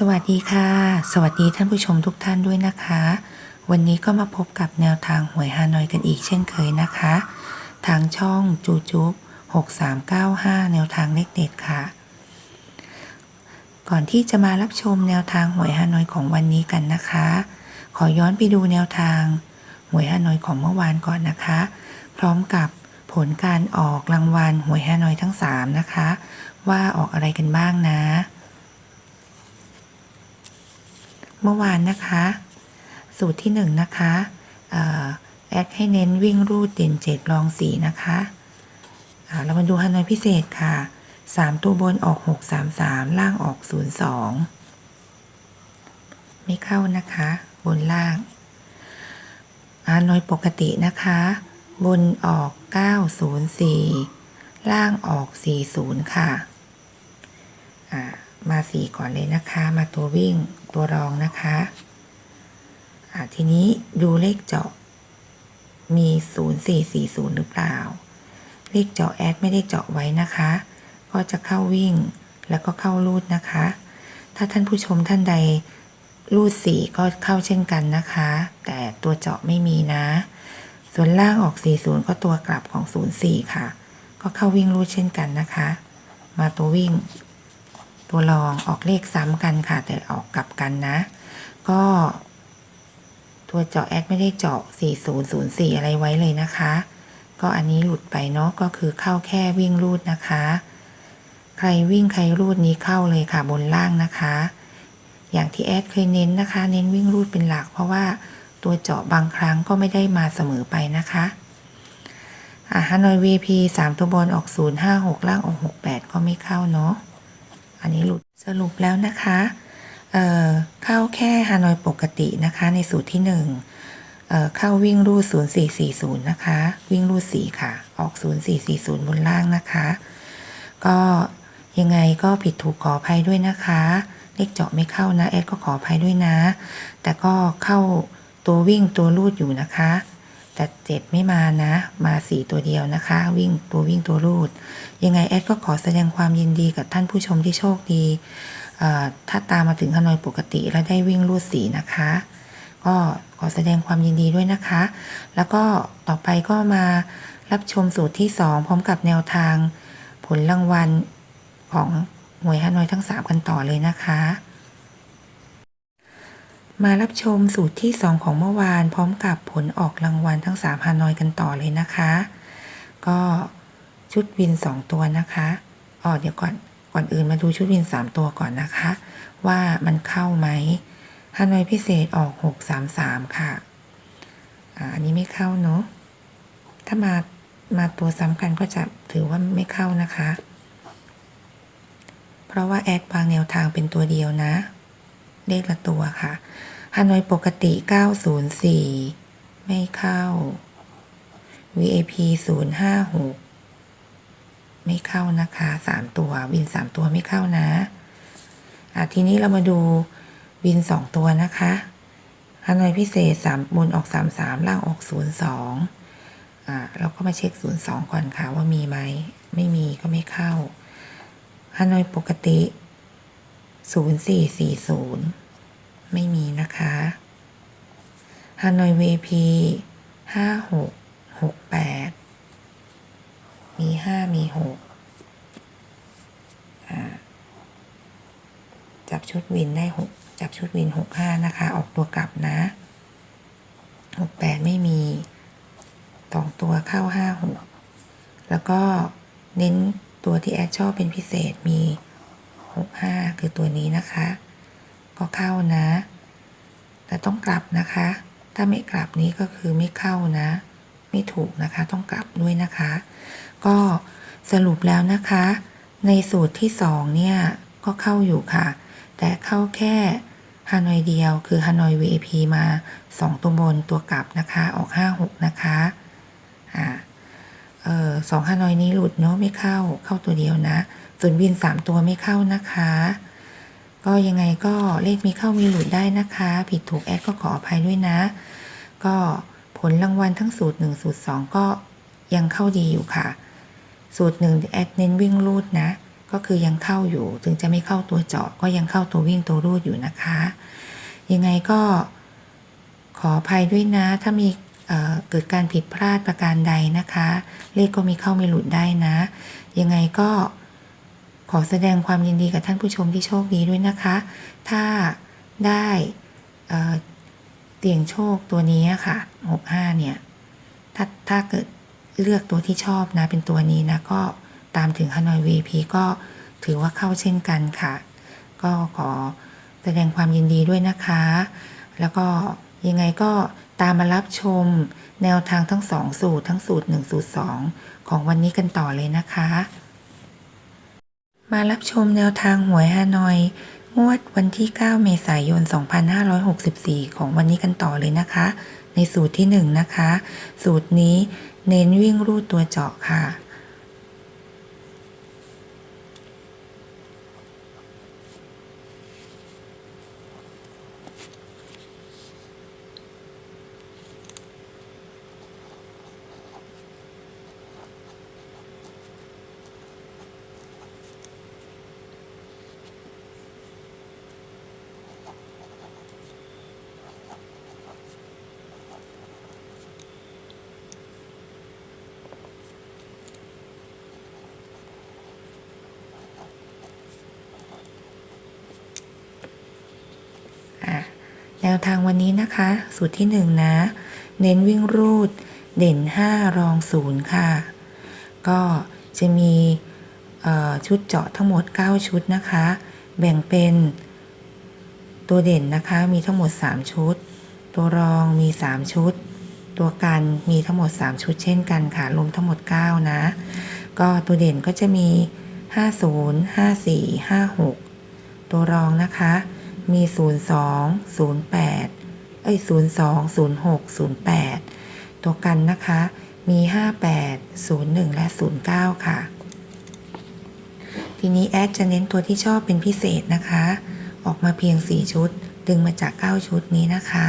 สวัสดีค่ะ สวัสดีท่านผู้ชมทุกท่านด้วยนะคะ วันนี้ก็มาพบกับแนวทางหวยฮานอยกันอีกเช่นเคยนะคะ ทางช่องจูจูบ6395 แนวทางเลขเด็ดค่ะ ก่อนที่จะมารับชมแนวทางหวยฮานอยของวันนี้กันนะคะ ขอย้อนไปดูแนวทางหวยฮานอยของเมื่อวานก่อนนะคะ พร้อมกับผลการออกรางวัลหวยฮานอยทั้ง 3 นะคะ ว่าออกอะไรกันบ้างนะ เมื่อวานนะคะ สูตรที่หนึ่งนะคะแอดให้เน้นวิ่งรูดเด่นเจ็ดรองสีนะคะเรามาดูฮานอยพิเศษค่ะสามตัวบนออกหกสามสามล่างออกศูนย์สองไม่เข้านะคะ บนล่างฮานอยปกตินะคะ บนออกเก้าศูนย์สี่ล่างออกสี่ศูนย์ค่ะอ่า มาสี่ก่อนเลยนะคะ มาตัววิ่งตัวรองนะคะทีนี้ดูเลขเจาะ มี 0440 หรือเปล่า เลขเจาะแอดไม่ได้เจาะไว้นะคะ ก็จะเข้าวิ่งแล้วก็เข้ารูดนะคะ ถ้าท่านผู้ชมท่านใดรูดสีก็เข้าเช่นกันนะคะ แต่ตัวเจาะไม่มีนะ ส่วนล่างออก 40 ก็ตัวกลับของ 04 ค่ะ ก็เข้าวิ่งรูดเช่นกันนะคะ มาตัววิ่ง ตัวรองออกเลขซ้ำกันค่ะ แต่ออกกลับกันนะ ก็ตัวเจาะแอดไม่ได้เจาะ 4004 อะไรไว้เลยนะคะ ก็อันนี้หลุดไปเนาะก็คือเข้าแค่วิ่งรูดนะคะ ใครวิ่งใครรูดนี้เข้าเลยค่ะบนล่างนะคะ อย่างที่แอดเคยเน้นนะคะ เน้นวิ่งรูดเป็นหลัก เพราะว่าตัวเจาะบางครั้งก็ไม่ได้มาเสมอไปนะคะอ่าฮานอย VP 3ตัวบนออก 056 ล่างออก 68 ก็ไม่เข้าเนาะ อันนี้หลุดสรุปแล้วนะคะเเข้าแค่ฮานอยปกตินะคะ ในสูตรที่หนึ่งเเข้าวิ่งรูด0440 นะคะ วิ่งรูด4ค่ะ ออก 0440 บนล่างนะคะ ก็ยังไงก็ผิดถูกขออภัยด้วยนะคะ เลขเจาะไม่เข้านะแอดก็ขออภัยด้วยนะ แต่ก็เข้าตัววิ่งตัวรูดอยู่นะคะ แต่เจ็ดไม่มานะ มาสี่ตัวเดียวนะคะ วิ่งตัววิ่งตัวรูด ยังไงแอดก็ขอแสดงความยินดีกับท่านผู้ชมที่โชคดี ถ้าตามมาถึงฮานอยปกติแล้วได้วิ่งรูดสีนะคะ ก็ขอแสดงความยินดีด้วยนะคะ แล้วก็ต่อไปก็มารับชมสูตรที่ 2 พร้อมกับแนวทาง ผลรางวัลของหวยฮานอยทั้ง 3 กันต่อเลยนะคะ มารับชมสูตรที่ 2 ของเมื่อวาน พร้อมกับผลออกรางวัลทั้ง3ฮานอยกันต่อเลยนะคะ ก็ชุดวิน 2 ตัวนะคะอ๋อเดี๋ยวก่อนก่อนอื่นมาดูชุดวิน 3 ตัวก่อนนะคะ ว่ามันเข้าไหมฮานอยพิเศษออก 633 ค่ะอ่าอันนี้ไม่เข้าเนาะถ้ามามาตัวซ้ำกันก็จะถือว่าไม่เข้านะคะ เพราะว่าแอดวางแนวทางเป็นตัวเดียวนะ เลขละตัวค่ะฮานอยปกติ 904 ไม่เข้า VAP 056 ไม่เข้านะคะ 3 ตัววิน 3 ตัวไม่เข้านะอะทีนี้เรามาดูวิน 2 ตัวนะคะฮานอยพิเศษ 3 บนออก 33 ล่างออก 02 อ่าเราก็มาเช็ค 02 ก่อนค่ะว่ามีไหม ไม่มีก็ไม่เข้าฮานอยปกติ 0440 ไม่มีนะคะฮานอย VP 5668มี5มี6อ่าจับชุดวินได้6จับชุดวิน65นะคะ ออกตัวกลับนะ68ไม่มีสองตัวเข้า56แล้วก็เน้นตัวที่แอดชอบเป็นพิเศษมี 65 คือตัวนี้นะคะ ก็เข้านะ แต่ต้องกลับนะคะ ถ้าไม่กลับนี้ก็คือไม่เข้านะ ไม่ถูกนะคะ ต้องกลับด้วยนะคะ ก็สรุปแล้วนะคะ ในสูตรที่ 2 เนี่ย ก็เข้าอยู่ค่ะ แต่เข้าแค่ฮานอยเดียวคือฮานอย VIP มา 2 ตัวบนตัวกลับนะคะ ออก 56 นะคะ อ่า สองฮานอยนี้หลุดเนาะไม่เข้าเข้าตัวเดียวนะส่วนวิน3ตัวไม่เข้านะคะ ก็ยังไงก็เลขมีเข้ามีหลุดได้นะคะ ผิดถูกแอดก็ขออภัยด้วยนะ ก็ผลรางวัลทั้งสูตร1สูตร2ก็ยังเข้าดีอยู่ค่ะ สูตรหนึ่งแอดเน้นวิ่งรูดนะ ก็คือยังเข้าอยู่ ถึงจะไม่เข้าตัวเจาะ ก็ยังเข้าตัววิ่งตัวรูดอยู่นะคะ ยังไงก็ขออภัยด้วยนะ ถ้ามี เกิดการผิดพลาดประการใดนะคะ เลขก็มีเข้าไม่หลุดได้นะ ยังไงก็ขอแสดงความยินดีกับท่านผู้ชมที่โชคดีด้วยนะคะ ถ้าได้เอ่อเสี่ยงโชคตัวนี้ค่ะ65เนี่ย ถ้าถ้าเกิดเลือกตัวที่ชอบนะ เป็นตัวนี้นะ ก็ตามถึงฮานอย VP ก็ถือว่าเข้าเช่นกันค่ะ ก็ขอแสดงความยินดีด้วยนะคะ แล้วก็ ยังไงก็ตามมารับชมแนวทางทั้งสองสูตรทั้งสูตร 1 สูตร 2 ของวันนี้กันต่อเลยนะคะ มารับชมแนวทางหวยฮานอย งวดวันที่ 9 เมษายน 2564 ของวันนี้กันต่อเลยนะคะ ในสูตรที่ 1 นะคะ สูตรนี้เน้นวิ่งรูดตัวเจาะค่ะ อะแนว ทางวันนี้นะคะ สูตรที่หนึ่งนะ เน้นวิ่งรูด เด่น 5 รอง 0 ค่ะ ก็จะมีชุดเจาะทั้งหมด 9 ชุดนะคะ แบ่งเป็นตัวเด่นนะคะมีทั้งหมด 3 ชุด ตัวรองมี 3 ชุด ตัวกันมีทั้งหมด 3 ชุดเช่นกันค่ะ รวมทั้งหมด 9 นะ ก็ตัวเด่นก็จะมี 50 54 56 ตัวรองนะคะ มี 02 08 เอ้ย 02 06 08 ตัวกันนะคะ มี 58 01 และ 09 ค่ะ ทีนี้แอดจะเน้นตัวที่ชอบเป็นพิเศษนะคะ ออกมาเพียง 4 ชุด ดึงมาจาก 9 ชุดนี้นะคะ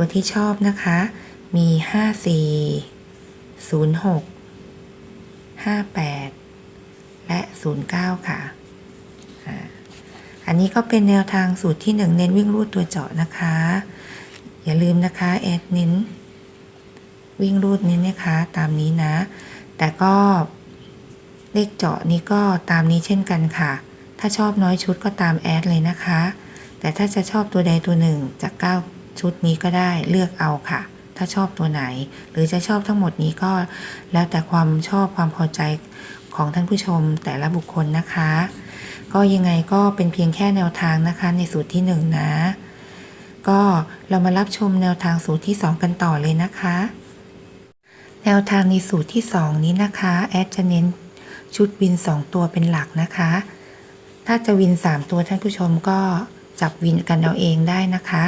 ตัวที่ชอบนะคะ มี 54 06 58 และ 09 ค่ะอ่าอันนี้ก็เป็นแนวทางสูตรที่ 1 เน้นวิ่งรูดตัวเจาะนะคะ อย่าลืมนะคะแอดเน้นวิ่งรูดนี้นะคะ ตามนี้นะ แต่ก็เลขเจาะนี้ก็ตามนี้เช่นกันค่ะ ถ้าชอบน้อยชุดก็ตามแอดเลยนะคะ แต่ถ้าจะชอบตัวใดตัวหนึ่งจาก9 ชุดนี้ก็ได้เลือกเอาค่ะ ถ้าชอบตัวไหน หรือจะชอบทั้งหมดนี้ก็ แล้วแต่ความชอบความพอใจของท่านผู้ชมแต่ละบุคคลนะคะ ก็ยังไงก็เป็นเพียงแค่แนวทางนะคะในสูตรที่หนึ่งนะก็เรามารับชมแนวทางสูตรที่ 2 กันต่อเลยนะคะ แนวทางในสูตรที่ 2 นี้นะคะแอดจะเน้นชุดวิน 2 ตัวเป็นหลักนะคะ ถ้าจะวิน 3 ตัวท่านผู้ชมก็จับวินกันเอาเองได้นะคะ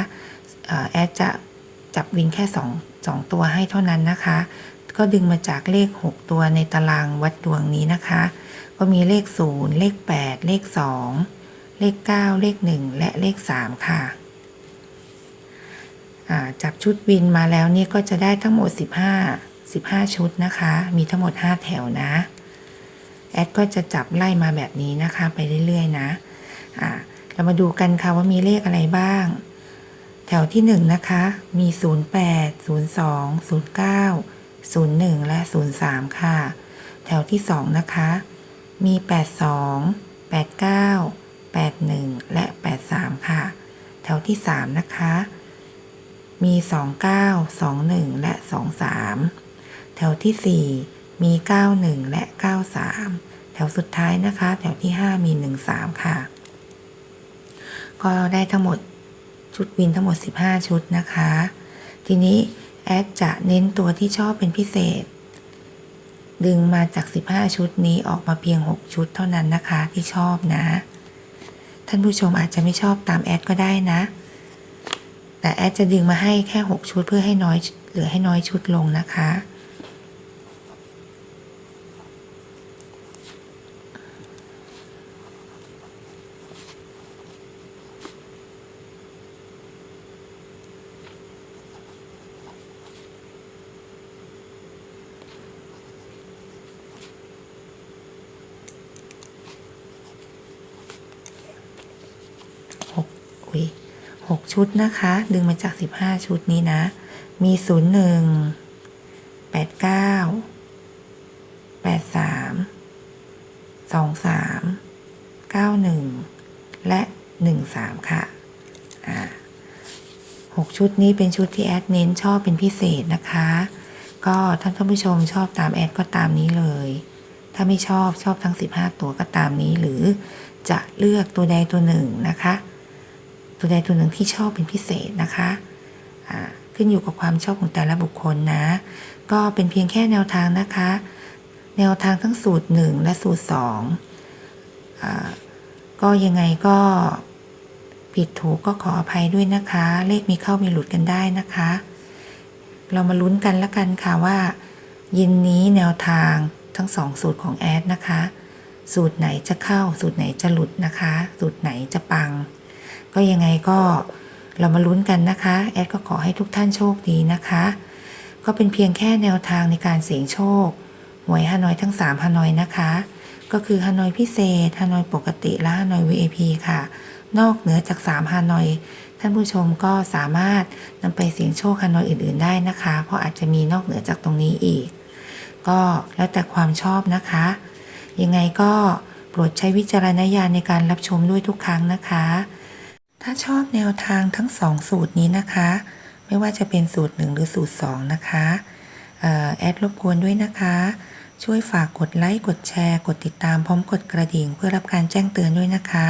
แอดจะจับวินแค่2 2ตัวให้เท่านั้นนะคะ ก็ดึงมาจากเลข 6 ตัวในตารางวัดดวงนี้นะคะ ก็มีเลข 0 เลข 8 เลข 2 เลข 9 เลข 1 และเลข 3 ค่ะจับชุดวินมาแล้วเนี่ยก็จะได้ทั้งหมด 15 15 ชุดนะคะ มีทั้งหมด 5 แถวนะ แอดก็จะจับไล่มาแบบนี้นะคะ ไปเรื่อยๆนะ อ่า เรามาดูกันค่ะว่ามีเลขอะไรบ้าง แถวที่1นะคะมี 08 02 09 01 และ 03 ค่ะ แถวที่ 2 นะคะ มี 82 89 81 และ 83 ค่ะ แถวที่ 3 นะคะ มี 29 21 และ 23 แถวที่ 4 มี 91 และ 93 แถวสุดท้ายนะคะ แถวที่ 5 มี 13 ค่ะ ก็ได้ทั้งหมด ชุดวินทั้งหมด 15 ชุดนะคะ ทีนี้แอดจะเน้นตัวที่ชอบเป็นพิเศษ ดึงมาจาก 15 ชุดนี้ออกมาเพียง 6 ชุดเท่านั้นนะคะที่ชอบนะ ท่านผู้ชมอาจจะไม่ชอบตามแอดก็ได้นะ แต่แอดจะดึงมาให้แค่ 6 ชุดเพื่อให้น้อยเหลือให้น้อยชุดลงนะคะ ชุดนะคะ ดึงมาจาก 15 ชุดนี้นะ มี 01 89 83 23 91 และ 13 ค่ะอ่า6ชุดนี้เป็นชุดที่แอดเน้นชอบเป็นพิเศษนะคะ ก็ท่านท่านผู้ชมชอบตามแอดก็ตามนี้เลย ถ้าไม่ชอบชอบทั้ง 15 ตัวก็ตามนี้หรือจะเลือกตัวใดตัวหนึ่งนะคะ ตัวใดตัวหนึ่งที่ชอบเป็นพิเศษนะคะขึ้นอยู่กับความชอบของแต่ละบุคคลนะ ก็เป็นเพียงแค่แนวทางนะคะ แนวทางทั้งสูตร 1 และสูตร2อก็ยังไงก็ผิดถูกก็ขออภัยด้วยนะคะ เลขมีเข้ามีหลุดกันได้นะคะ เรามาลุ้นกันละกันค่ะว่า เยินนี้แนวทางทั้งสองสูตรของแอดนะคะ สูตรไหนจะเข้าสูตรไหนจะหลุดนะคะ สูตรไหนจะปัง ก็ยังไงก็เรามาลุ้นกันนะคะ แอดก็ขอให้ทุกท่านโชคดีนะคะ ก็เป็นเพียงแค่แนวทางในการเสี่ยงโชค หวยฮานอยทั้ง 3ฮานอยนะคะ ก็คือฮานอยพิเศษฮานอยปกติและฮานอย VIP ค่ะ นอกเหนือจาก 3ฮานอย ท่านผู้ชมก็สามารถนำไปเสี่ยงโชคฮานอยอื่น ๆ ได้นะคะ เพราะอาจจะมีนอกเหนือจากตรงนี้อีก ก็แล้วแต่ความชอบนะคะ ยังไงก็โปรดใช้วิจารณญาณในการรับชมด้วยทุกครั้งนะคะ ถ้าชอบแนวทางทั้งสองสูตรนี้นะคะ ไม่ว่าจะเป็นสูตร 1 หรือสูตร 2 นะคะออแอดรบกวนด้วยนะคะ ช่วยฝากกดไลค์กดแชร์ กดติดตามพร้อมกดกระดิ่ง เพื่อรับการแจ้งเตือนด้วยนะคะ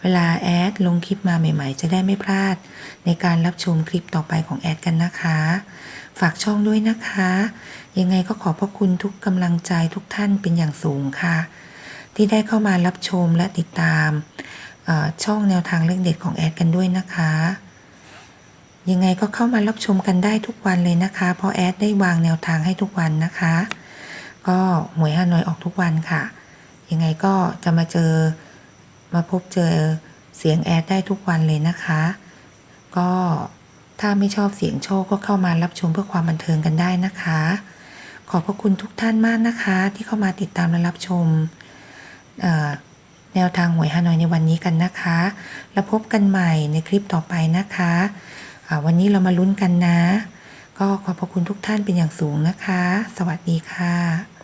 เวลาแอดลงคลิปมาใหม่ๆ จะได้ไม่พลาด ในการรับชมคลิปต่อไปของแอดกันนะคะ ฝากช่องด้วยนะคะ ยังไงก็ขอบพระคุณทุกกำลังใจทุกท่านเป็นอย่างสูงค่ะ ที่ได้เข้ามารับชมและติดตาม ช่องแนวทางเรื่องเด็ดของแอดกันด้วยนะคะ ยังไงก็เข้ามารับชมกันได้ทุกวันเลยนะคะ เพราะแอดได้วางแนวทางให้ทุกวันนะคะ ก็หวยฮานอยออกทุกวันค่ะ ยังไงก็จะมาเจอมาพบเจอเสียงแอดได้ทุกวันเลยนะคะ ก็ถ้าไม่ชอบเสียงโชคก็เข้ามารับชมเพื่อความบันเทิงกันได้นะคะ ขอบพระคุณทุกท่านมากนะคะ ที่เข้ามาติดตามและรับชมอ่อ แนวทางหวยฮานอยในวันนี้กันนะคะ แล้วพบกันใหม่ในคลิปต่อไปนะคะวันนี้เรามาลุ้นกันนะ ก็ขอบพระคุณทุกท่านเป็นอย่างสูงนะคะ สวัสดีค่ะ